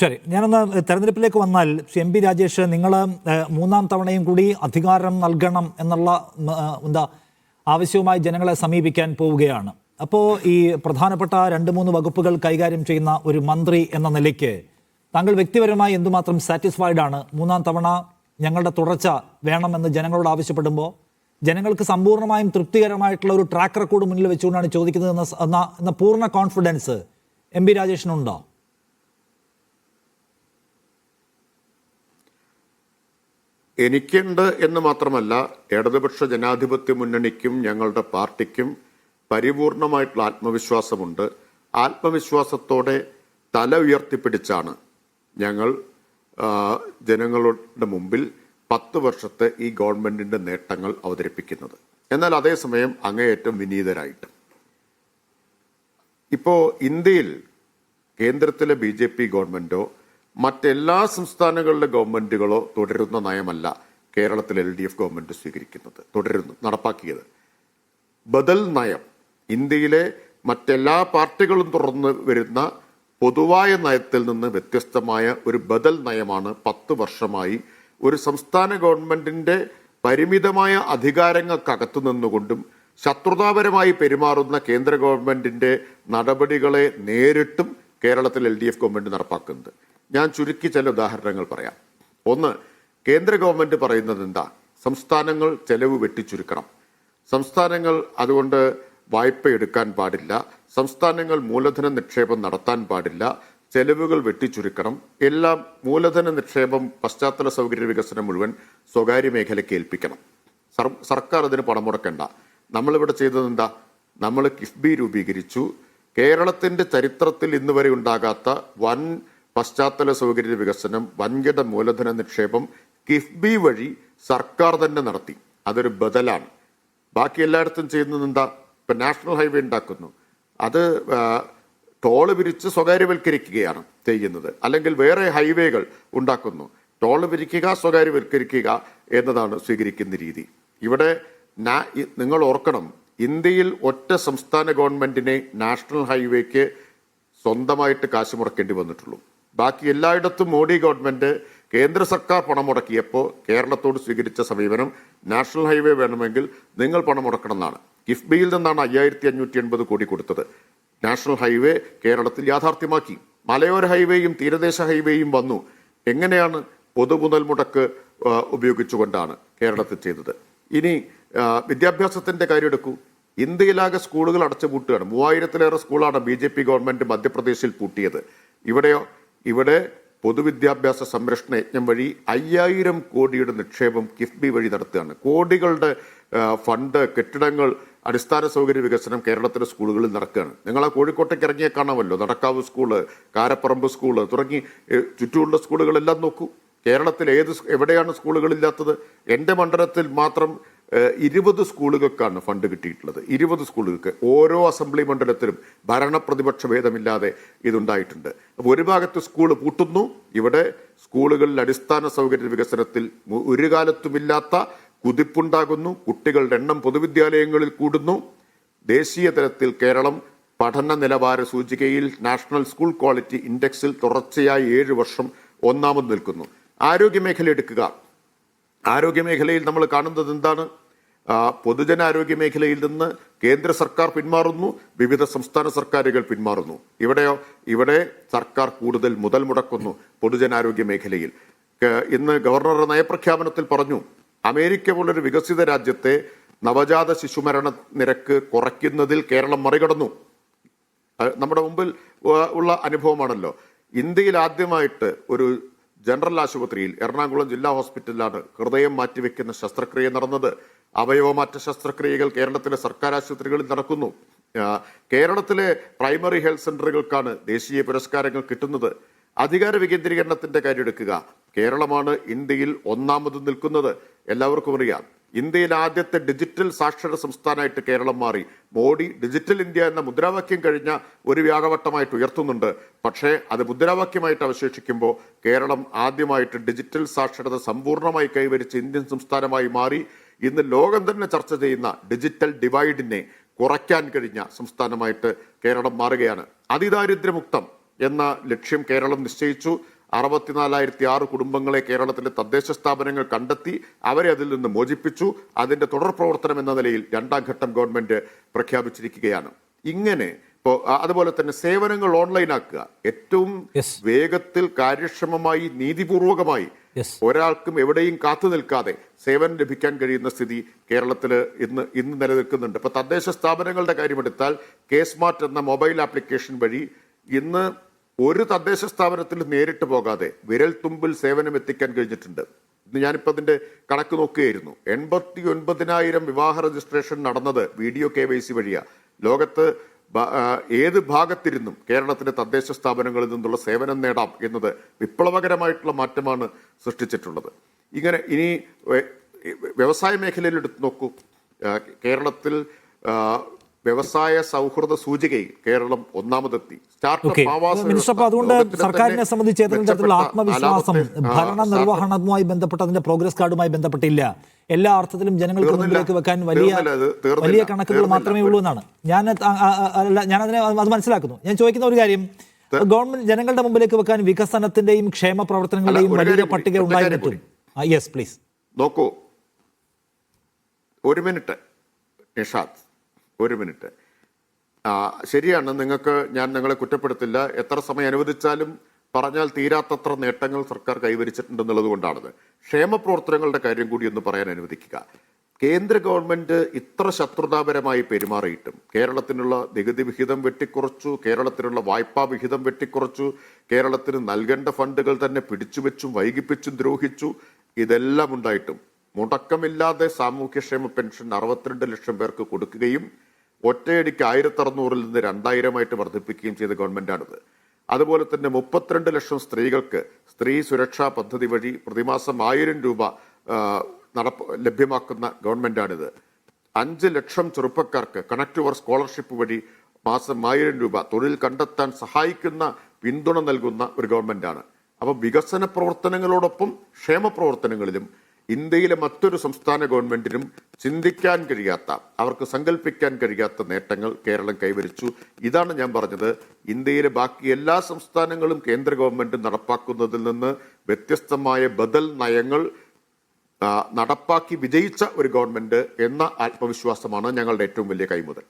ശരി ഞാനൊന്ന് തെരഞ്ഞെടുപ്പിലേക്ക് വന്നാൽ എം പി രാജേഷ് നിങ്ങൾ മൂന്നാം തവണയും കൂടി അധികാരം നൽകണം എന്നുള്ള എന്താ ആവശ്യവുമായി ജനങ്ങളെ സമീപിക്കാൻ പോവുകയാണ്. അപ്പോൾ ഈ പ്രധാനപ്പെട്ട രണ്ട് മൂന്ന് വകുപ്പുകൾ കൈകാര്യം ചെയ്യുന്ന ഒരു മന്ത്രി എന്ന നിലയ്ക്ക് താങ്കൾ വ്യക്തിപരമായി എന്തുമാത്രം സാറ്റിസ്ഫൈഡ് ആണ്? മൂന്നാം തവണ ഞങ്ങളുടെ തുടർച്ച വേണമെന്ന് ജനങ്ങളോട് ആവശ്യപ്പെടുമ്പോൾ ജനങ്ങൾക്ക് സമ്പൂർണമായും തൃപ്തികരമായിട്ടുള്ള ഒരു ട്രാക്ക് റെക്കോർഡ് മുന്നിൽ വെച്ചുകൊണ്ടാണ് ചോദിക്കുന്നത് എന്ന എന്ന പൂർണ കോൺഫിഡൻസ് എം പി രാജേഷിനുണ്ടോ? എനിക്കുണ്ട് എന്ന് മാത്രമല്ല ഇടതുപക്ഷ ജനാധിപത്യ മുന്നണിക്കും ഞങ്ങളുടെ പാർട്ടിക്കും പരിപൂർണമായിട്ടുള്ള ആത്മവിശ്വാസമുണ്ട്. ആത്മവിശ്വാസത്തോടെ തല ഉയർത്തിപ്പിടിച്ചാണ് ഞങ്ങൾ ജനങ്ങളുടെ മുമ്പിൽ പത്ത് വർഷത്തെ ഈ ഗവൺമെന്റിന്റെ നേട്ടങ്ങൾ അവതരിപ്പിക്കുന്നത്. എന്നാൽ അതേസമയം അങ്ങേയറ്റം വിനീതരായിട്ട്. ഇപ്പോൾ ഇന്ത്യയിൽ കേന്ദ്രത്തിലെ ബി ജെ പി ഗവൺമെന്റോ മറ്റെല്ലാ സംസ്ഥാനങ്ങളിലെ ഗവൺമെന്റുകളോ തുടരുന്ന നയമല്ല കേരളത്തിൽ എൽ ഡി എഫ് ഗവൺമെന്റ് സ്വീകരിക്കുന്നത് തുടരുന്നു നടപ്പാക്കിയത്. ബദൽ നയം ഇന്ത്യയിലെ മറ്റെല്ലാ പാർട്ടികളും തുറന്ന് വരുന്ന പൊതുവായ നയത്തിൽ നിന്ന് വ്യത്യസ്തമായ ഒരു ബദൽ നയമാണ് പത്ത് വർഷമായി ഒരു സംസ്ഥാന ഗവൺമെന്റിന്റെ പരിമിതമായ അധികാരങ്ങൾക്കകത്തു നിന്നുകൊണ്ടും ശത്രുതാപരമായി പെരുമാറുന്ന കേന്ദ്ര ഗവൺമെന്റിന്റെ നടപടികളെ നേരിട്ടും കേരളത്തിൽ എൽ ഡി എഫ് ഗവൺമെന്റ് നടപ്പാക്കുന്നത് ഞാൻ ചുരുക്കി ചില ഉദാഹരണങ്ങൾ പറയാം. ഒന്ന് കേന്ദ്ര ഗവൺമെന്റ് പറയുന്നത് എന്താ? സംസ്ഥാനങ്ങൾ ചെലവ് വെട്ടിച്ചുരുക്കണം. സംസ്ഥാനങ്ങൾ അതുകൊണ്ട് വായ്പ എടുക്കാൻ പാടില്ല. സംസ്ഥാനങ്ങൾ മൂലധന നിക്ഷേപം നടത്താൻ പാടില്ല. ചെലവുകൾ വെട്ടിച്ചുരുക്കണം. എല്ലാം മൂലധന നിക്ഷേപം പശ്ചാത്തല സൗകര്യ വികസനം മുഴുവൻ സ്വകാര്യ മേഖലയ്ക്ക് ഏൽപ്പിക്കണം. സർ- സർക്കാർ അതിന് പണം മുടക്കണ്ട. നമ്മളിവിടെ ചെയ്തത് എന്താ? നമ്മൾ കിഫ്ബി രൂപീകരിച്ചു. കേരളത്തിന്റെ ചരിത്രത്തിൽ ഇന്നുവരെ ഉണ്ടാകാത്ത വൻ പശ്ചാത്തല സൗകര്യ വികസനം വൻകിട മൂലധന നിക്ഷേപം കിഫ്ബി വഴി സർക്കാർ തന്നെ നടത്തി. അതൊരു ബദലാണ്. ബാക്കി എല്ലായിടത്തും ചെയ്യുന്നത് എന്താ? ഇപ്പം നാഷണൽ ഹൈവേ ഉണ്ടാക്കുന്നു. അത് ടോൾ പിരിച്ച് സ്വകാര്യവൽക്കരിക്കുകയാണ് ചെയ്യുന്നത്. അല്ലെങ്കിൽ വേറെ ഹൈവേകൾ ഉണ്ടാക്കുന്നു. ടോൾ പിരിക്കുക സ്വകാര്യവൽക്കരിക്കുക എന്നതാണ് സ്വീകരിക്കുന്ന രീതി. ഇവിടെ നിങ്ങൾ ഓർക്കണം. ഇന്ത്യയിൽ ഒറ്റ സംസ്ഥാന ഗവൺമെന്റിനെ നാഷണൽ ഹൈവേക്ക് സ്വന്തമായിട്ട് കാശ് മുടക്കേണ്ടി വന്നിട്ടുള്ളൂ. ബാക്കി എല്ലായിടത്തും മോഡി ഗവൺമെന്റ് കേന്ദ്ര സർക്കാർ പണം മുടക്കിയപ്പോൾ കേരളത്തോട് സ്വീകരിച്ച സമീപനം നാഷണൽ ഹൈവേ വേണമെങ്കിൽ നിങ്ങൾ പണം മുടക്കണം എന്നാണ്. കിഫ്ബിയിൽ നിന്നാണ് അയ്യായിരത്തി അഞ്ഞൂറ്റി എൺപത് കോടി കൊടുത്തത്. നാഷണൽ ഹൈവേ കേരളത്തിൽ യാഥാർത്ഥ്യമാക്കി. മലയോര ഹൈവേയും തീരദേശ ഹൈവേയും വന്നു. എങ്ങനെയാണ് പൊതുമുതൽ മുടക്ക് ഉപയോഗിച്ചുകൊണ്ടാണ് കേരളത്തിൽ ചെയ്തത്? ഇനി വിദ്യാഭ്യാസത്തിന്റെ കാര്യം എടുക്കൂ. ഇന്ത്യയിലാകെ സ്കൂളുകൾ അടച്ചുപൂട്ടുകയാണ്. മൂവായിരത്തിലേറെ സ്കൂളാണ് ബി ജെ പി ഗവൺമെന്റ് മധ്യപ്രദേശിൽ പൂട്ടിയത്. ഇവിടെയോ ഇവിടെ പൊതുവിദ്യാഭ്യാസ സംരക്ഷണ യജ്ഞം വഴി അയ്യായിരം കോടിയുടെ നിക്ഷേപം കിഫ്ബി വഴി നടത്തുകയാണ്. കോടികളുടെ ഫണ്ട് കെട്ടിടങ്ങൾ അടിസ്ഥാന സൗകര്യ വികസനം കേരളത്തിലെ സ്കൂളുകളിൽ നടക്കുകയാണ്. നിങ്ങൾ ആ കോഴിക്കോട്ടേക്ക് ഇറങ്ങിയാൽ കാണാമല്ലോ. നടക്കാവ് സ്കൂൾ കാരപ്പറമ്പ് സ്കൂൾ തുടങ്ങി ചുറ്റുമുള്ള സ്കൂളുകളെല്ലാം നോക്കൂ. കേരളത്തിൽ ഏത് എവിടെയാണ് സ്കൂളുകളില്ലാത്തത്? എന്റെ മണ്ഡലത്തിൽ മാത്രം ഇരുപത് സ്കൂളുകൾക്കാണ് ഫണ്ട് കിട്ടിയിട്ടുള്ളത്. ഇരുപത് സ്കൂളുകൾക്ക് ഓരോ അസംബ്ലി മണ്ഡലത്തിലും ഭരണപ്രതിപക്ഷ ഭേദമില്ലാതെ ഇതുണ്ടായിട്ടുണ്ട്. അപ്പോൾ ഒരു ഭാഗത്ത് സ്കൂൾ പൂട്ടുന്നു. ഇവിടെ സ്കൂളുകളിൽ അടിസ്ഥാന സൗകര്യ വികസനത്തിൽ ഒരു കാലത്തുമില്ലാത്ത കുതിപ്പുണ്ടാകുന്നു. കുട്ടികളുടെ എണ്ണം പൊതുവിദ്യാലയങ്ങളിൽ കൂടുന്നു. ദേശീയ തലത്തിൽ കേരളം പഠന നിലവാര സൂചികയിൽ നാഷണൽ സ്കൂൾ ക്വാളിറ്റി ഇൻഡെക്സിൽ തുടർച്ചയായി ഏഴ് വർഷം ഒന്നാമത് നിൽക്കുന്നു. ആരോഗ്യമേഖല എടുക്കുക. ആരോഗ്യമേഖലയിൽ നമ്മൾ കാണുന്നത് എന്താണ്? പൊതുജനാരോഗ്യ മേഖലയിൽ നിന്ന് കേന്ദ്ര സർക്കാർ പിന്മാറുന്നു വിവിധ സംസ്ഥാന സർക്കാരുകൾ പിന്മാറുന്നു. ഇവിടെയോ? ഇവിടെ സർക്കാർ കൂടുതൽ മുതൽ മുടക്കുന്നു പൊതുജനാരോഗ്യ മേഖലയിൽ. ഇന്ന് ഗവർണറുടെ നയപ്രഖ്യാപനത്തിൽ പറഞ്ഞു അമേരിക്ക പോലൊരു വികസിത രാജ്യത്തെ നവജാത ശിശുമരണ നിരക്ക് കുറയ്ക്കുന്നതിൽ കേരളം മറികടന്നു. നമ്മുടെ മുമ്പിൽ ഉള്ള അനുഭവമാണല്ലോ. ഇന്ത്യയിൽ ആദ്യമായിട്ട് ഒരു ജനറൽ ആശുപത്രിയിൽ എറണാകുളം ജില്ലാ ഹോസ്പിറ്റലിലാണ് ഹൃദയം മാറ്റിവെക്കുന്ന ശസ്ത്രക്രിയ നടന്നത്. അവയവമാറ്റ ശസ്ത്രക്രിയകൾ കേരളത്തിലെ സർക്കാർ ആശുപത്രികളിൽ നടക്കുന്നു. കേരളത്തിലെ പ്രൈമറി ഹെൽത്ത് സെന്ററുകൾക്കാണ് ദേശീയ പുരസ്കാരങ്ങൾ കിട്ടുന്നത്. അധികാര വികേന്ദ്രീകരണത്തിന്റെ കാര്യം എടുക്കുക കേരളമാണ് ഇന്ത്യയിൽ ഒന്നാമത് നിൽക്കുന്നത്. എല്ലാവർക്കും അറിയാം. ഇന്ത്യയിൽ ആദ്യത്തെ ഡിജിറ്റൽ സാക്ഷര സംസ്ഥാനമായിട്ട് കേരളം മാറി. മോഡി ഡിജിറ്റൽ ഇന്ത്യ എന്ന മുദ്രാവാക്യം കഴിഞ്ഞ ഒരു വ്യാഴവട്ടമായിട്ട് ഉയർത്തുന്നുണ്ട്. പക്ഷേ അത് മുദ്രാവാക്യമായിട്ട് അവശേഷിക്കുമ്പോൾ കേരളം ആദ്യമായിട്ട് ഡിജിറ്റൽ സാക്ഷരത സമ്പൂർണമായി കൈവരിച്ച് ഇന്ത്യൻ സംസ്ഥാനമായി മാറി. ഇന്ന് ലോകം തന്നെ ചർച്ച ചെയ്യുന്ന ഡിജിറ്റൽ ഡിവൈഡിനെ കുറയ്ക്കാൻ കഴിഞ്ഞ സംസ്ഥാനമായിട്ട് കേരളം മാറുകയാണ്. അതിദാരിദ്ര്യമുക്തം എന്ന ലക്ഷ്യം കേരളം നിശ്ചയിച്ചു. അറുപത്തിനാലായിരത്തി ആറ് കുടുംബങ്ങളെ കേരളത്തിലെ തദ്ദേശ സ്ഥാപനങ്ങൾ കണ്ടെത്തി അവരെ അതിൽ നിന്ന് മോചിപ്പിച്ചു. അതിന്റെ തുടർ പ്രവർത്തനം എന്ന നിലയിൽ രണ്ടാം ഘട്ടം ഗവൺമെന്റ് പ്രഖ്യാപിച്ചിരിക്കുകയാണ്. ഇങ്ങനെ ഇപ്പോൾ അതുപോലെ തന്നെ സേവനങ്ങൾ ഓൺലൈനാക്കുക. ഏറ്റവും വേഗത്തിൽ കാര്യക്ഷമമായി നീതിപൂർവകമായി. ഒരാൾക്കും എവിടെയും കാത്തു നിൽക്കാതെ സേവനം ലഭിക്കാൻ കഴിയുന്ന സ്ഥിതി കേരളത്തിൽ ഇന്ന് ഇന്ന് നിലനിൽക്കുന്നുണ്ട്. ഇപ്പൊ തദ്ദേശ സ്ഥാപനങ്ങളുടെ കാര്യമെടുത്താൽ കെ സ്മാർട്ട് എന്ന മൊബൈൽ ആപ്ലിക്കേഷൻ വഴി ഇന്ന് ഒരു തദ്ദേശ സ്ഥാപനത്തിൽ നേരിട്ട് പോകാതെ വിരൽ തുമ്പിൽ സേവനം എത്തിക്കാൻ കഴിഞ്ഞിട്ടുണ്ട്. ഇന്ന് ഞാനിപ്പോൾ അതിന്റെ കണക്ക് നോക്കുകയായിരുന്നു. എൺപത്തി ഒൻപതിനായിരം വിവാഹ രജിസ്ട്രേഷൻ നടന്നത് വീഡിയോ കെ വൈ സി വഴിയാ. ലോകത്ത് ഏത് ഭാഗത്തിരുന്നും കേരളത്തിലെ തദ്ദേശ സ്ഥാപനങ്ങളിൽ നിന്നുള്ള സേവനം നേടാം എന്നത് വിപ്ലവകരമായിട്ടുള്ള മാറ്റമാണ് സൃഷ്ടിച്ചിട്ടുള്ളത്. ഇങ്ങനെ ഇനി വ്യവസായ മേഖലയിൽ എടുത്തു നോക്കൂ. കേരളത്തിൽ വ്യവസായ സൗഹൃദ സൂചികയിൽ കേരളം ഒന്നാമതെത്തി. സ്റ്റാർട്ടപ്പ് അതുകൊണ്ട് സർക്കാരിനെ സംബന്ധിച്ച് ഏതെങ്കിലും തരത്തിലുള്ള ആത്മവിശ്വാസം ഭരണ നിർവഹണവുമായി ബന്ധപ്പെട്ട് അതിന്റെ പ്രോഗ്രസ് കാർഡുമായി ബന്ധപ്പെട്ടില്ല. എല്ലാ അർത്ഥത്തിലും ജനങ്ങൾക്ക് മുന്നിലേക്ക് വെക്കാൻ വലിയ. വലിയ കണക്കുകൾ മാത്രമേ ഉള്ളൂ എന്നാണ്. ഞാൻ അല്ല ഞാൻ അതിനെ അത് മനസ്സിലാക്കുന്നു. ഞാൻ ചോദിക്കുന്ന ഒരു കാര്യം. ഗവൺമെന്റ് ജനങ്ങളുടെ മുമ്പിലേക്ക് വെക്കാൻ വികസനത്തിന്റെയും ക്ഷേമ പ്രവർത്തനങ്ങളുടെയും വലിയ പട്ടിക ഉണ്ടായിട്ടും യെസ് പ്ലീസ് നോക്കൂ. ഒരു മിനിറ്റ് നിഷാദ്. ഒരു മിനിറ്റ്. ശരിയാണ്. നിങ്ങൾക്ക് ഞാൻ നിങ്ങളെ കുറ്റപ്പെടുത്തില്ല. എത്ര സമയം അനുവദിച്ചാലും പറഞ്ഞാൽ തീരാത്തത്ര നേട്ടങ്ങൾ സർക്കാർ കൈവരിച്ചിട്ടുണ്ടെന്നുള്ളത് കൊണ്ടാണത്. ക്ഷേമ പ്രവർത്തനങ്ങളുടെ കാര്യം കൂടി ഒന്ന് പറയാൻ അനുവദിക്കുക. കേന്ദ്ര ഗവൺമെന്റ് ഇത്ര ശത്രുതാപരമായി പെരുമാറിയിട്ടും കേരളത്തിനുള്ള നികുതി വിഹിതം വെട്ടിക്കുറച്ചു കേരളത്തിനുള്ള വായ്പാ വിഹിതം വെട്ടിക്കുറച്ചു കേരളത്തിന് നൽകേണ്ട ഫണ്ടുകൾ തന്നെ പിടിച്ചുവെച്ചും വൈകിപ്പിച്ചും ദ്രോഹിച്ചു ഇതെല്ലാം ഉണ്ടായിട്ടും മുടക്കമില്ലാതെ സാമൂഹ്യക്ഷേമ പെൻഷൻ അറുപത്തിരണ്ട് ലക്ഷം പേർക്ക് കൊടുക്കുകയും ഒറ്റയടിക്ക് ആയിരത്തി അറുന്നൂറിൽ നിന്ന് രണ്ടായിരമായിട്ട് വർദ്ധിപ്പിക്കുകയും ചെയ്ത ഗവൺമെന്റാണിത്. അതുപോലെ തന്നെ മുപ്പത്തിരണ്ട് ലക്ഷം സ്ത്രീകൾക്ക് സ്ത്രീ സുരക്ഷാ പദ്ധതി വഴി പ്രതിമാസം ആയിരം രൂപ നടപ്പ് ലഭ്യമാക്കുന്ന ഗവൺമെന്റാണിത്. അഞ്ച് ലക്ഷം ചെറുപ്പക്കാർക്ക് കണക്ട് വർ സ്കോളർഷിപ്പ് വഴി മാസം ആയിരം രൂപ തൊഴിൽ കണ്ടെത്താൻ സഹായിക്കുന്ന പിന്തുണ നൽകുന്ന ഒരു ഗവൺമെന്റാണ്. അപ്പോൾ വികസന പ്രവർത്തനങ്ങളോടൊപ്പം ക്ഷേമ പ്രവർത്തനങ്ങളിലും ഇന്ത്യയിലെ മറ്റൊരു സംസ്ഥാന ഗവൺമെന്റിനും ചിന്തിക്കാൻ കഴിയാത്ത അവർക്ക് സങ്കല്പിക്കാൻ കഴിയാത്ത നേട്ടങ്ങൾ കേരളം കൈവരിച്ചു. ഇതാണ് ഞാൻ പറഞ്ഞത്. ഇന്ത്യയിലെ ബാക്കി എല്ലാ സംസ്ഥാനങ്ങളും കേന്ദ്ര ഗവൺമെന്റ് നടപ്പാക്കുന്നതിൽ നിന്ന് വ്യത്യസ്തമായ ബദൽ നയങ്ങൾ നടപ്പാക്കി വിജയിച്ച ഒരു ഗവൺമെന്റ് എന്ന ആത്മവിശ്വാസമാണ് ഞങ്ങളുടെ ഏറ്റവും വലിയ കൈമുതൽ.